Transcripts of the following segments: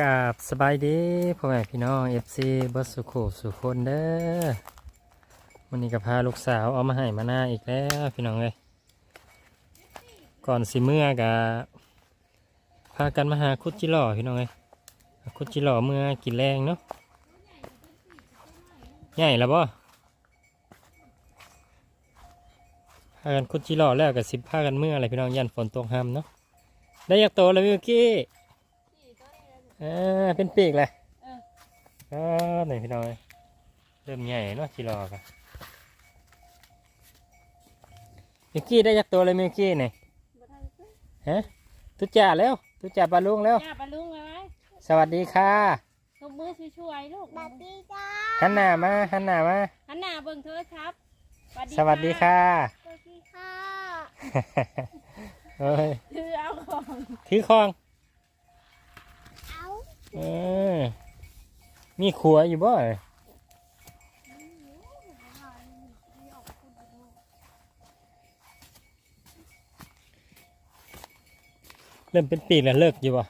กราบสบายดีพ่อแม่พี่น้องเอฟซีเบิร์สุโขสุคนเด้อวันนี้ก็พาลูกสาวเอามาให้มาหน้าอีกแล้วพี่น้องเลยก่อนสิเมื่อกะพากันมาหาคุดจิหล่อพี่น้องเลยคุดจิหล่อเมื่อกินแรงเนาะใหญ่แล้วบ่พากันคุดจิหล่อแล้วกับสิพากันเมื่ออะไรพี่น้องยันฝนตกห้ามเนาะได้อยากโตแล้วเมื่อกี้ อ่าเป็นปีกเลยเออ ก็ไหนพี่น้อยเริ่มใหญ่เนาะจิรอกันมิกกี้ได้ยักตัวเลยมิกกี้เนี่ยบ่ทันซื้อฮะตุจ่าแล้วตุจ่าปลาลุงแล้ว ย่าปลาลุงไว้ไว้สวัสดีค่ะตบมือช่วยๆลูกสวัสดีจ้าหันหน้ามาหันหน้ามาหันหน้าเบิ่งโทรศัพท์สวัสดีค่ะ สวัสดีค่ะ เอ้ย คือเอาของ ถือคองเอา เออมีขัวอยู่บ่เริ่มเป็นปีกแล้วเลิกอยู่บ่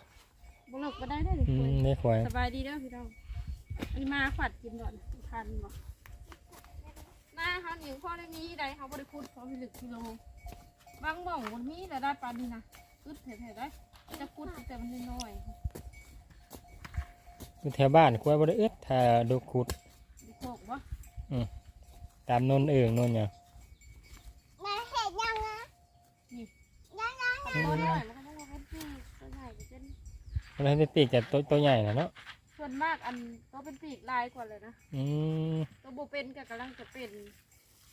บ่หลบก็ได้ได้อเลยอืคุยมได้ขวายสบายดีเด้อพี่น้องอันนี้มาฝัดกินก่อนทันบ่หน้าเขาหนิวพ่อได้มีใดเขาบ่ได้พูดเขาพิลึกพิโลบางหม่องบนมีแต่ได้ปลานี่นะอึดเถอะๆได้จะพูดแต่มันน้อย อยู่แถวบ้านกล้วยบ่ได้อึดถ้าดูขุดๆดิโคกบ่ตามโนนเอิงโนนหยังแม่เห็นยังนะยังยังตัวน้อยมันก็ต้องว่าเป็นปีกตัวใหญ่ก็เป็นมันให้เป็นปีกแต่ตัวตัวใหญ่นะเนาะส่วนมากอันตัวเป็นปีกลายกว่าเลยนะอืมตัวโบเป็นก็กำลังจะเป็น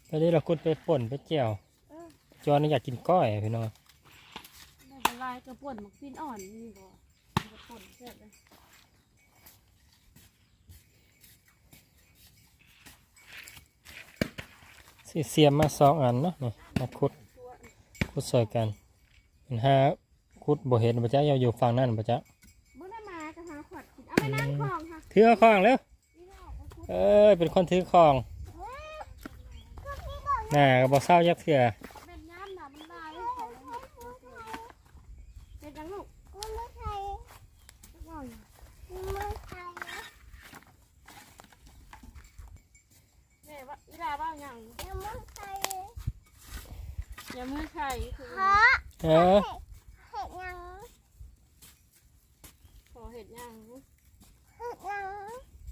ตอนนี้เราขุดไปป่นไปเจียวเออจอนอยากกินก้อยพี่น้องได้เป็นลายกระป่วนหมักซีนอ่อนนี่บ่กระป่นเสร็จเลย สิเสียมมาสองอันเนาะนี่มาขุดตัวขุดซอยกันมันหาขุดบ่เห็นบ่จ๊ะอยู่ฝั่งนั้นบ่จ๊ะเมื่อได้มากระหาขวดกินเอาไปนั่งคลองค่ะถือเอาของแล้วนี่เราออกมาคุดเอ้ยเป็นคนถือของน่าก็บ่เศร้ายักเถื่อ เป็นย่ามหนามันลายเขาเป็นจังลูก มันไม่ใช่ ว่าอยู่ มันไม่ใช่ แม่ว่าอีลาว่าอย่าง ยังไม่ใช่ อย่ามือไข่คือ เพราะ เออ เห็นยัง ขอเห็ดอย่าง เห็นยัง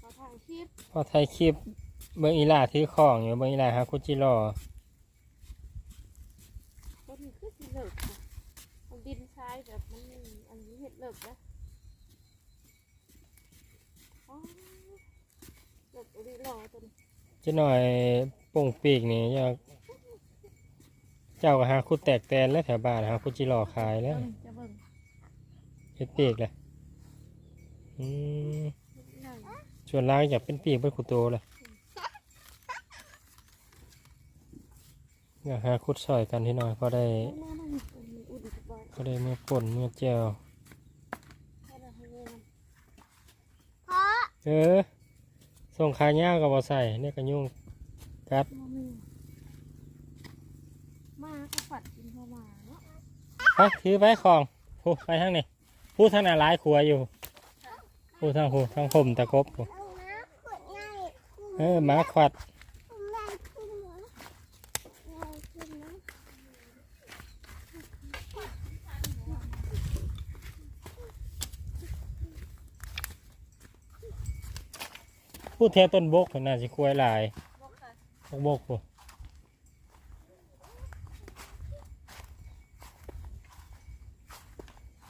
ขอถ่ายคลิป พอ ถ่ายคลิปเบิ่งอีหลาถือของอยู่เบิ่งอีหลาหาคุดจิรอต้นนี้คือสิเลิกค่ะเอาดินทรายแบบมันอันนี้เห็ดเลิกนะอ๋อเลิกเอาดีรอจนจะหน่อยป่งปีกนี่อยากเจ้าก็หาคุดแตกแตนแล้วแถวบ้านหาคุดจิรอขายแล้วเบิ่งจะเบิ่งเฮ็ดปีกเลยอืมใหญ่ ส่วนล่างอยากเป็นปีกเป็นขุโตเลยอยากหาคุดซอยกันที่หน่อยพอได้มามานี่อันนี้อุดอีกบ่อยพอได้เมื่อป่นเมื่อเจียวให้เราให้เงินเพราะเออส่งขายาวกับบอใส่เนี่ยก็ยุ่งกัดมาไม่มาก็ฝัดกินเข้ามาเนาะไปถือไปของพูไปทางนี้พูทางหน้าร้ายครัวอยู่พูทางพูทางผมตะกบพู เอาน้ำขวดง่าย เออหมาขวัดพูดแท้ต้นบกน่าสิคุ้ยลายบกบกบ่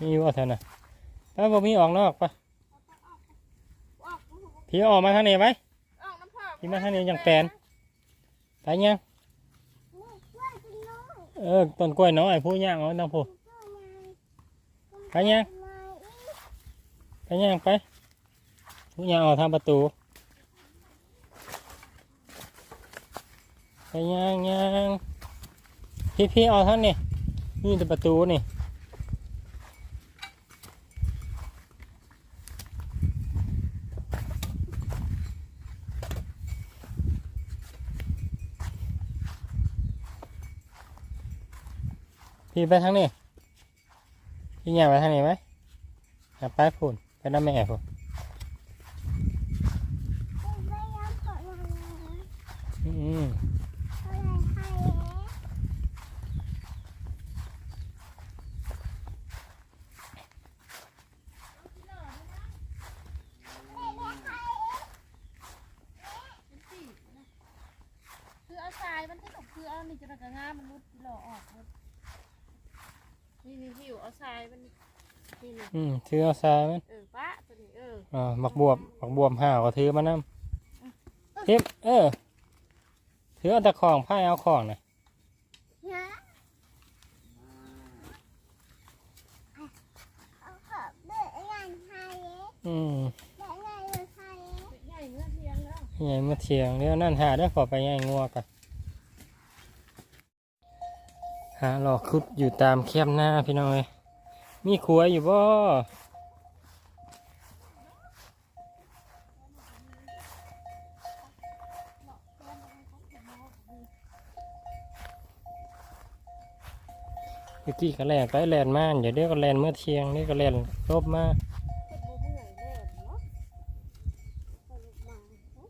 มีว่าเธอานะถ้าบ่มีออกนอกปะผีออกมาทางไหนไหม พี่มาทางนี้ยังแปลนไปยังแม่ช่วยเออต้นกล้วยน้อยผู้ย่างเอาน้ำผู้ช่วไปยังไปย่างไปผู้ย่างออกทางประตูไปย่างย่างพี่พี่เอาท่างนี้นี่แต่ประตูนี่ พี่ไปทางนี้พี่ย่างไปทางนี้ไหมอะไปพูนไปน้ำแม่ผมไม่ยอมกดยังไงอืมอะไรให้เอ๊ะไม่ได้ให้เอ๊ะเป็นสีนะคือเอาทรายมันที่ตกคือเอานี่จะกระง่ามันรุดหล่อออกหมด นี่นี่หิวเอาทรายมันนี่นี่อืมถือเอาทรายมันเออป้าตัวนี้เอออ่าบักบวบบักบวบห่าวก็ถือมานํทิปเออถือเอาแต่ของไพ่เอาของนะนะเอาขอบเบื่องานให้เอ๊ะอืมเบื่องานให้เอ๊ะใหญ่เมื่อเที่ยงแล้วใหญ่เมื่อเที่ยงเดี๋ยวนั่นหาได้ขอไปย่างงัวกัน หาหลอกคุดอยู่ตามแคมหน้าพี่น้องเลยมีขัวอยู่บ่เมื่อกี้ก็แลนไปแลนมาเดี๋ยวเดี๋ยวก็แลนเมื่อเที่ยงนี่ก็แลนลบมาเป็นโบเมื่อยแน่เนาะสรุปมาเนาะ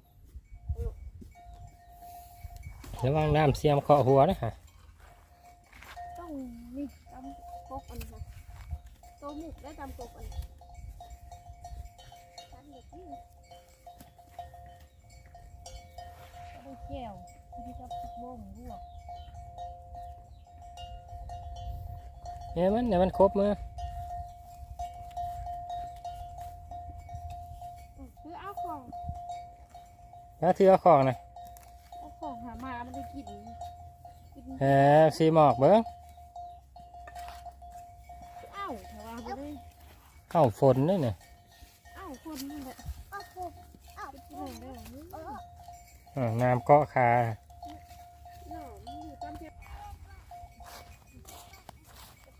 ระวังน้ำเสียมเคาะหัวนะฮะ หมุกได้ตำกบอันนี้ตำเด็กนี่ก็ได้แก้วที่จะพักโมงรวกเนี่ยมันเนี่ยมันครบมือคือเอาของแล้วถือเอาของนะเอาของหามามันได้กิน กินแหมสีหมอกเบิ้ง เข้าฝนนี่เนี่ยเอ้าคนนั่นแหละเอาขอบเอาไปขกินอบได้หรอนี่เอออ่าน้ำเกาะคาเนาะมันอยู่ตามเพียง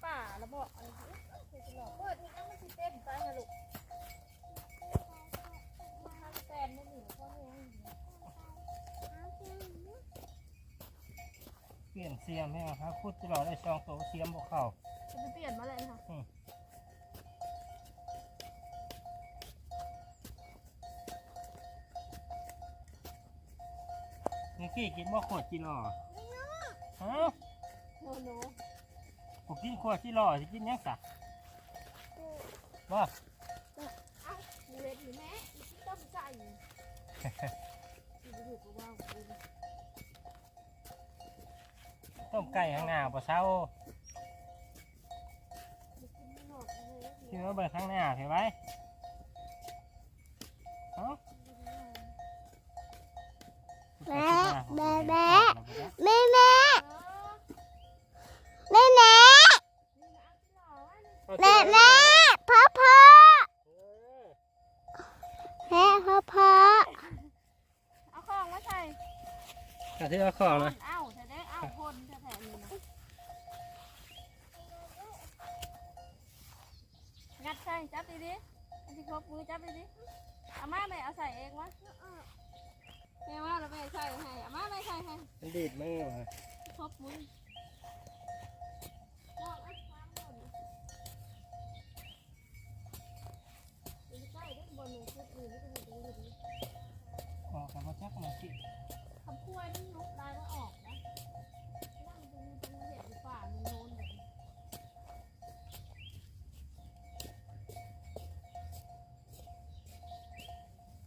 ป่าแล้วบอกอะไรเฮ้ยเดี๋ยวจะหลอกเปิดนี่เอามันสิเต้นไปนะลูกมันทำแฟนไม่หนีพ่อแม่ให้หนีเปลี่ยนเสียมให้ครับคุดจะเราได้ช่องโตเสียมบวกเข่าจะไปเปลี่ยนมาเลยค่ะ กี้กินบ่ขวดจีหล่อฮะโนโนผมกินขวดจีหล่อจะกินยังสะว่ามีเล็ดอยู่แม่อีกที่ต้มใจอยู่อยู่กับว่าวดูดิต้มไก่ข้างหน้าปะเช้าอยู่กินไม่หมดเลยที่ว่าเบิดข้างหน้าเห็นไหม ออกกับมาจักมาสิคำพูดนี่ลุกได้ก็ออกนะนั่งดูตรงนี้เห็นฝ่ามันโน้นแบบนี้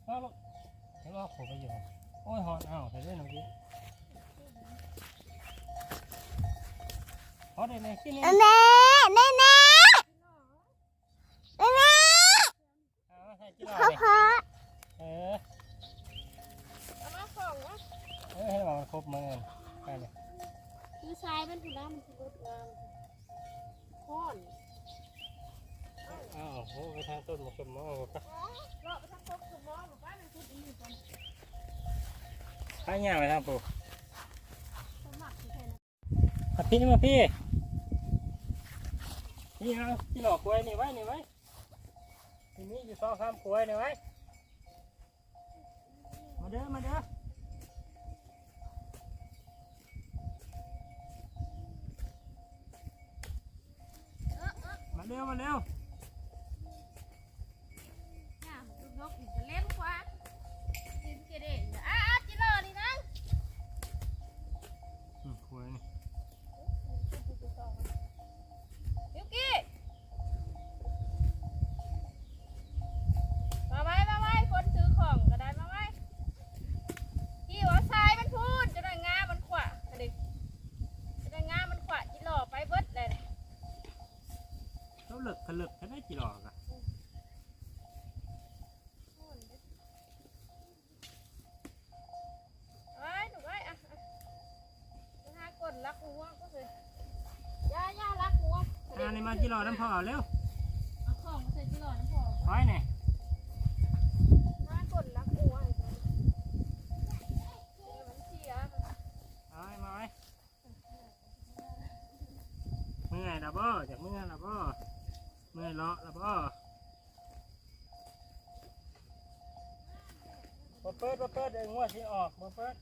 เอาลูกเดี๋ยวเอาผมไปอยู่โอ้ยหอนเอาแต่เล่นเมื่อกี้พอได้เลยกินเลยแม่แม่แม่ ทางต้นมะขามมอปะเลาไปทางต้นสมมองป้าเป็นชุดอีกคนข้างย่างไปทางปู่สมัครที่แทนมาพี่มาพี่พี่เอาที่หลอกกล้วยนี่ไว้นี่ไว้ทีนี้อยู่สองสามกล้วยนี่ไว้มาเด้อมาเด้อมาเร็วมาเร็ว รักงัวก็คือย่าย่ารักงัวอ่าในมาจิรอน้ำพอเร็วเอาของใส่จิรอน้ำอคอยเนี่ยถ้ากดรักงัวมันเสียเอาไอ้มาว้เมื่อยละบ่จากเมื่อยละบ่เมื่อเลาะละบ่เปิดเปิดเดี๋ยวงัวสิออกเปิด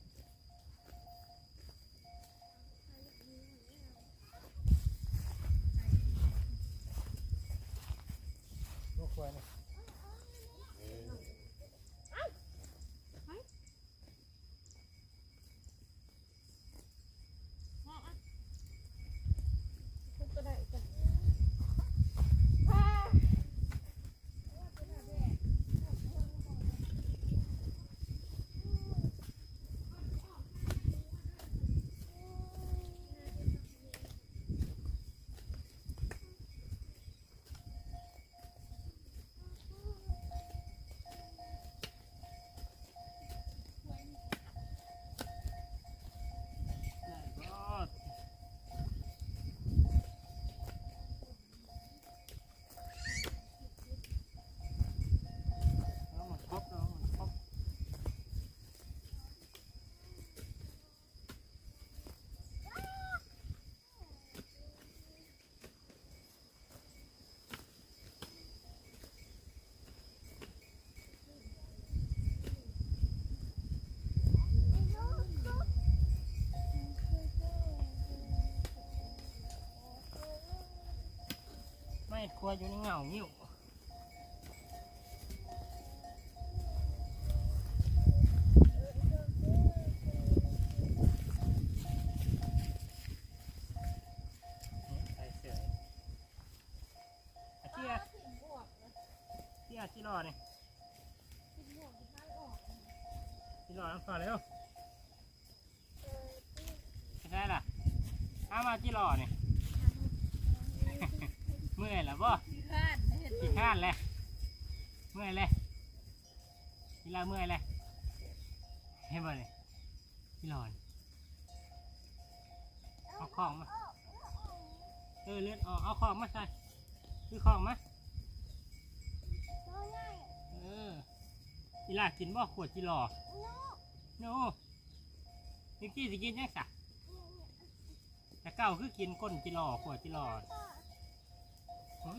ไม่ครัวอยู่ในเงางิ้วใส่เสื้ออาเจียเจียจิรอนี่จิรอน้ำปลาเร็วไม่ได้ล่ะเอามาจิรอนี่เมื่อยแล้วบ่ ที่คาดเห็น กี่ข้านเลยเมื่อยเลย กีฬาเมื่อยเลยเห็นบ่เนี่ยกีฬอนเอาของมาเออเลือดออกเอาของมาใส่คือของมาเออกีฬากินบ่ขวดกีฬอโน่นิกกี้สิกินยังสะแต่เก่าคือกินก้นกีฬอขวดกีฬอหึ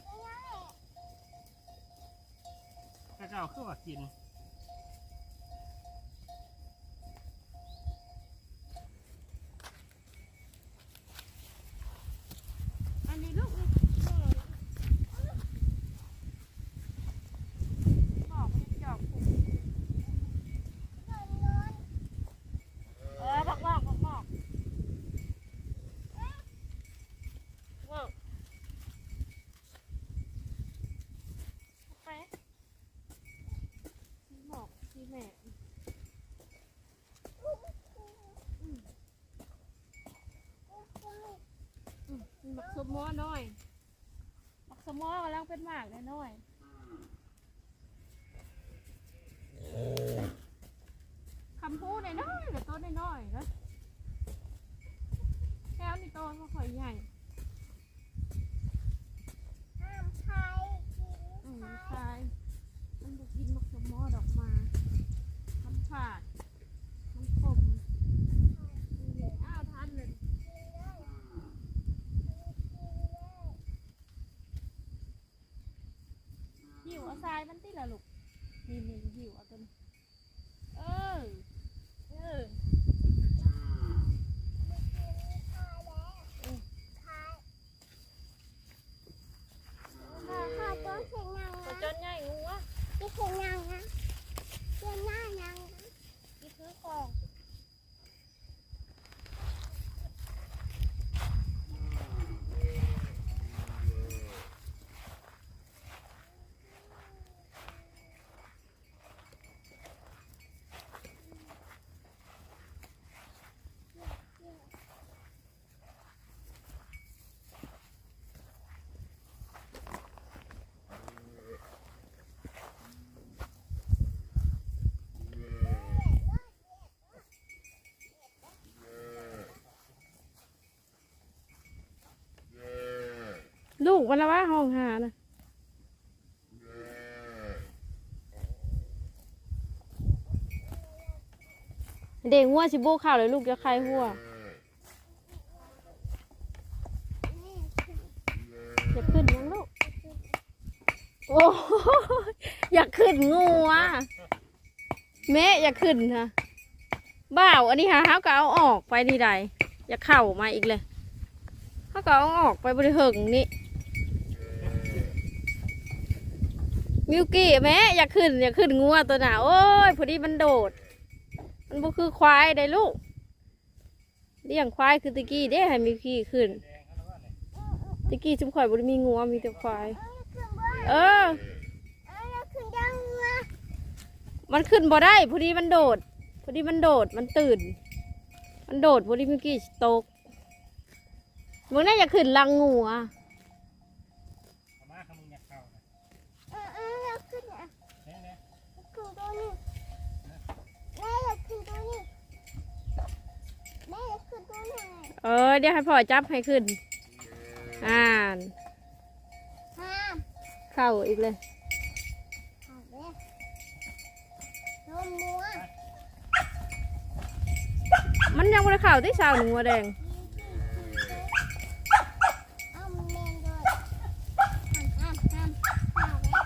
แต่เก่าคือว่ากิน นนี้ลูกนี่บอกมันจอกผูกเออบอกบอกบอกบอกบอกไปสีหมอกสีแหม่อืม บักสมมอน้อยบักสมอกำลังเป็นหมากเลยน้อยคำพูดน้อยๆหรือต้นน้อยๆนะแก้วนี่โตก็ค่อยใหญ่อืมใช่มันบุกินมักสมอดอกมามันผาดมันขมนี่อ้าวทันเลยหิวเอาทรายมันติละลูก นี่นี่หิวเอาตัวนี้เออ เออ ตัวจนใหญ่งูวะนี่คือของ เลูกมันละว่าห้องหานะเด็กหัวสิโบข่าวเลยลูกจะใครหัวอยากขึ้นยังลูก โอ้ยอยากขึ้นงูอะแม่อยากขึ้นค่ะบ้าวอันนี้ฮะเขาก็เอาออกไปนี่ใดอยากเข้ามาอีกเลยเขาก็เอาออกไปบริเหิงนี่ มิวกี้แม่อยากขึ้นอยากขึ้นงัวตัวหนาโอ้ยพอดีมันโดด มันบ่คือควายได้ลูกเลี้ยงควายคือตะกี้เด้ให้มิวกี้ขึ้นตะกี้ชุมข่อยบ่ได้มีงัวมีแต่ควาย เออขึ้นยังไงมันขึ้นบ่ได้พอดีมันโดดพอดีมันโดดมันตื่น มันโดดพอดีเมื่อกี้ตกมึงน่าจะขึ้นลังงูอะ เอามาข้ามึงอยากเข้านะ เออเอออยากขึ้นอะ เน่เน่ ขึ้นตัวนี้แม่อยากขึ้นตัวนี้แม่อยากขึ้นตัวนี้ เออเดี๋ยวให้พ่อจับให้ขึ้น อ่านห้ามเข้าอีกเลย เอาเลยนมมัวมันยังไม่ได้เข้าที่สาวหนูหัวแดง เอามันแมนด้วยห้ามห้ามห้ามเอาเลย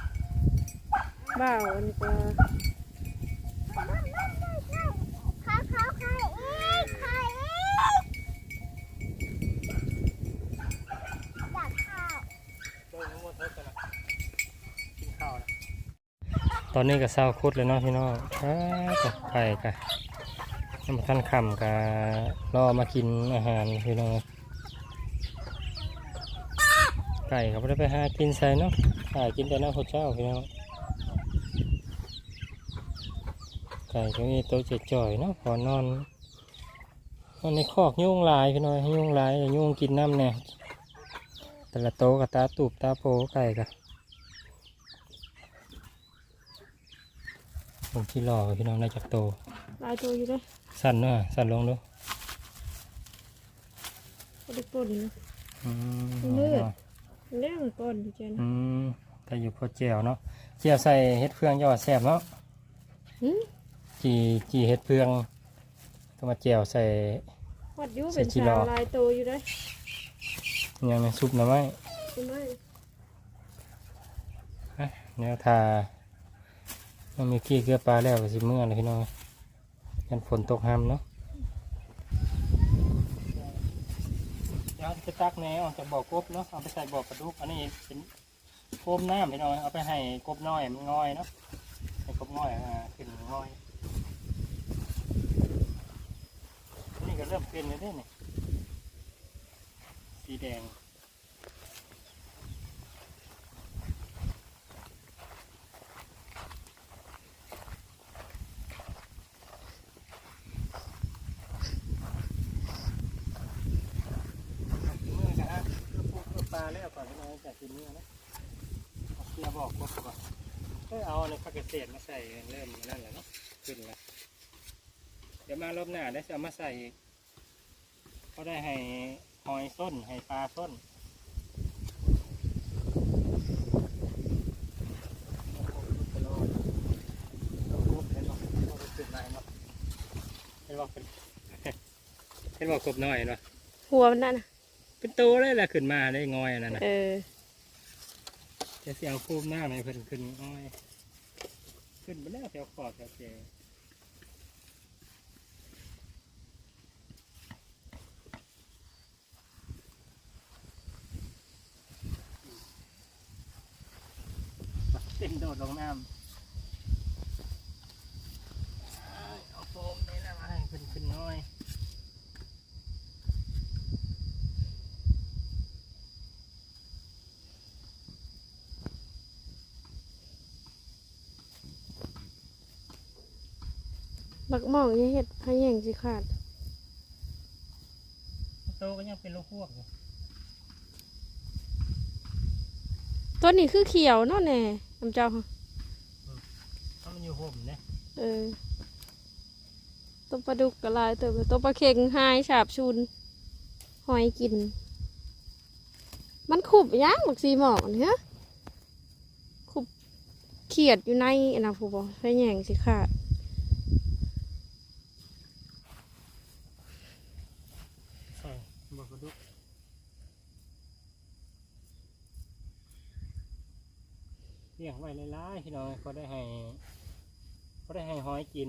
บ้าวอันนี้ก็ ข้าวข้าวไข่อีกไข่อีกอยากข้าว โต้ทั้งหมดเท่ากันละกินข้าวนะ ตอนนี้ก็เศร้าคุดเลยเนาะพี่น้องครับไก่กะน้ำท่านคำกะรอมากินอาหารพี่น้องไก่เขาไม่ได้ไปหากินใส่เนาะไก่กินแต่น้ำข้าวเจ้าพี่น้องไก่ก็มีตัวเจ็ดจ่อยเนาะพอนอนนอนในคอกยุ่งลายพี่น้องยุ่งลายยุ่งกินน้ำเนี่ยแต่ละโตะกับตาตูบตาโปไก่กะ ผมที่รอพี่น้องได้จากโตลายตัวอยู่เลยสั่นเนาะสั่นลงดูก็ได้ปุ่นนะอืมมืดเรื่องก่อนดีเจนอืมแต่อยู่พอเจียวเนาะเจียวใส่เห็ดเฟืองยอดแซ่บเนาะหืมจีจีเห็ดเฟืองก็มาเจียวใส่วัดอยูใส่เป็นจิสารอวลายตัวอยู่เลยอยังในซุปหน่อไม้ใช่ไหมแนวทา มันมีกี้เกลือปลาแล้วก็สิเมื่อเลยพี่น้องยันฝนตกห้ำเนาะเดี๋ยวจะตักแหนออกจากบ่อกบเนาะเอาไปใส่บ่อปลาดุกอันนี้เป็นโคมน้ำพี่น้อยเอาไปให้กบน้อยมันง่อยเนาะให้กบง่อยอ่าขึ้นง่อยอันนี่ก็เริ่มเป็นแล้วเนี่ยสีแดงมือกันฮะเพื่อปูเพื่อปลาแล้วก่อนพี่น้อยจากกินเนื้อนะ เอาเกลือบอกกบก่อนเออเอาในผักเกษตรมาใส่เริ่มนั่นแหละเนาะขึ้นแล้วเดี๋ยวมารอบหน้าได้จะเอามาใส่อีกก็ได้ให้หอยส้นให้ปลาส้นเห็นบอกเป็นเห็นบอกกบน้อยเห็นปะหัวมันนั่นน่ะเป็นโตได้แหละขึ้นมาได้งอยอันนั่นนะเออ จะเสียวคูมหน้าไหมเพิ่นขึ้นงอยขึ้นไปแล้วเสียวขอบแถวเจเต็มโดดลงน้ำเอาโฟมนี่นะมาให้ขึ้นขึ้นน้อย บักหม่องยังเห็ดให้แย่งสิขาด โตก็ยังเป็นลูกพวกอยู่ตัวนี้คือเขียวเนาะแน่น้ำเจ้าค่ะเพราะมันอยู่ห่มเนี่ยเออตัวปลาดุกกระลายตัวตัวปลาเค็งหายฉาบชุน หอยกิน มันขุบย่างบักซีหมอกนี่ฮะขุบเขียดอยู่ในอันนะผู้บอกใช้แหย่งสิขาด ใช่บอกกระดุกเลี้ยงไว้หลายๆพี่น้องเขาได้ให้เขาได้ให้หอยกิน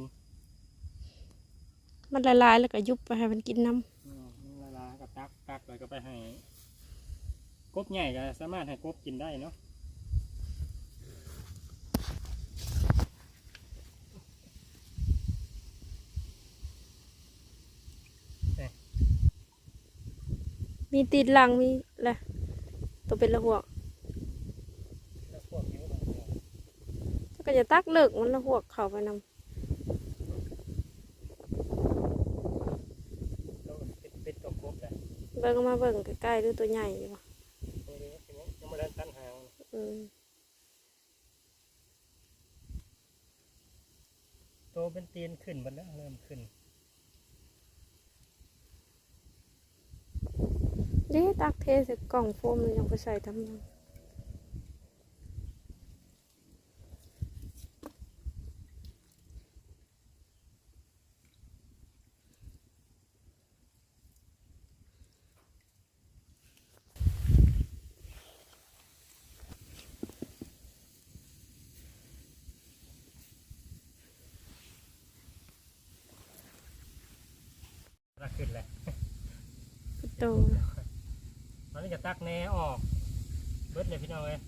มันละลายแล้วก็ยุบไปให้มันกินน้อืมเวลาก็ตักตักแล้วก็ไปให้กบใหญ่ก็สามารถให้กบกินได้เนาะำมีตีนหลังมีอะไรตัวเป็นละหัวก แล้วพวกนี้ก็ต้อง แล้ว ก็จะตักเลิกมันละหัวกเข้าไปนแล้วมันเป็นเป็นตัวกบได้ำเบิ่งมาเบิ่งใกล้ๆดูตัวใหญ่อยู่บ่ตัวนี้ทีนี้ยังไม่ได้ตั้นหางอืมตัวเป็นตีนขึ้นหมดแล้วเริ่มขึ้นเด้ตักเทใส่กล่องโฟมเลยยังไปใส่ทำไม ดูตอนนี้จะตักแหนออก เบิดเลยพี่น้องเลย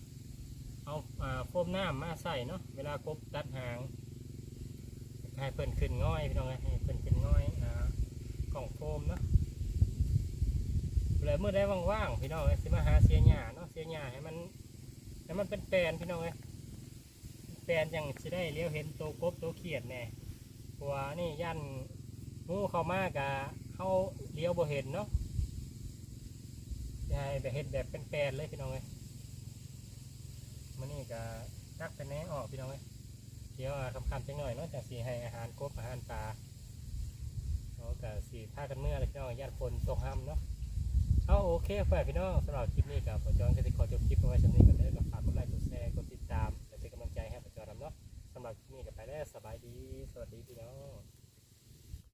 เอาอ่าโฟมน้ำมาใส่เนาะ เวลากบตัดหางให้เพิ่นขึ้นง่อยพี่น้องเลยให้เพิ่นขึ้นง่อยอ่ากล่องโฟมเนาะเลยเมื่อได้ว่างๆพี่น้องเลยสิมาหาเสียหญ้าเนาะ เสียหญ้าให้มันให้มันเป็นแปลนพี่น้องเลยแปลนยังสิได้เลี้ยวเห็นตัวกบตัวเขียดแน่เพราะว่านี่ยันงูเข้ามากะเข้าเลี้ยวบ่เห็นเนาะ ยายแบบเห็ดแบบเป็นแปลนเลยพี่น้องเลยมันนี่ก็ตักเป็นแหนออกพี่น้องเลยเดี๋ยวคำคำจังหน่อยเนาะจากสีให้อาหารกบอาหารปลาเนากับสีผ้ากันเมื่อเลยพี่น้องญาติคนตกห้ำเนาะเอาโอเคฝากพี่น้องสำหรับคลิปนี้กับผมจอนก็จะขอจบคลิปเอาไว้สำนี้ก่อนเลยก็ฝากกดไลค์กดแชร์กดติดตามและเป็นกำลังใจให้ผมจอนนำเนาะสำหรับคลิปนี้ก็ไปแล้วสบายดี สวัสดีพี่น้อง